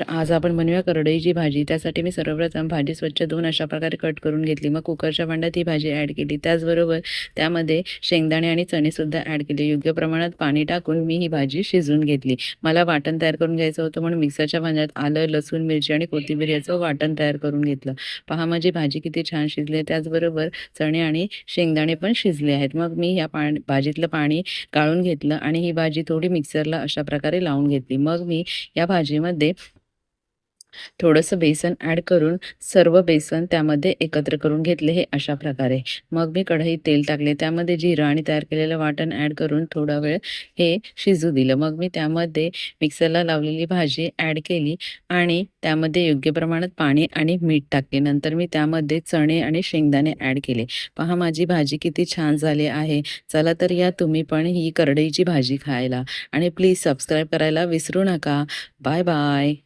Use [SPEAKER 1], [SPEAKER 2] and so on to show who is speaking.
[SPEAKER 1] तर आज आपण बनवूया करडईची भाजी. त्यासाठी मी सर्वप्रथम भाजी स्वच्छ धुवून अशा प्रकारे कट करून घेतली. मग कुकरच्या भांड्यात ही भाजी ॲड केली. त्याचबरोबर त्यामध्ये शेंगदाणे आणि चणेसुद्धा ॲड केले. योग्य प्रमाणात पाणी टाकून मी ही भाजी शिजवून घेतली. मला वाटण तयार करून घ्यायचं होतं म्हणून मिक्सरच्या भांड्यात आलं लसूण मिरची आणि कोथिंबीर याचं वाटण तयार करून घेतलं. पहा माझी भाजी किती छान शिजली. त्याचबरोबर चणे आणि शेंगदाणे पण शिजले आहेत. मग मी या पाणी भाजीतलं पाणी काढून घेतलं आणि ही भाजी थोडी मिक्सरला अशा प्रकारे लावून घेतली. मग मी या भाजीमध्ये थोडंसं बेसन ॲड करून सर्व बेसन त्यामध्ये एकत्र करून घेतले हे अशा प्रकारे. मग मी कढईत तेल टाकले. त्यामध्ये जिरं आणि तयार केलेलं वाटण ॲड करून थोडा वेळ हे शिजू दिलं. मग मी त्यामध्ये मिक्सरला लावलेली भाजी ॲड केली आणि त्यामध्ये योग्य प्रमाणात पाणी आणि मीठ टाकले. नंतर मी त्यामध्ये चणे आणि शेंगदाणे ॲड केले. पहा माझी भाजी किती छान झाली आहे. चला तर या तुम्ही पण ही करडईची भाजी खायला. आणि प्लीज सबस्क्राईब करायला विसरू नका. Bye bye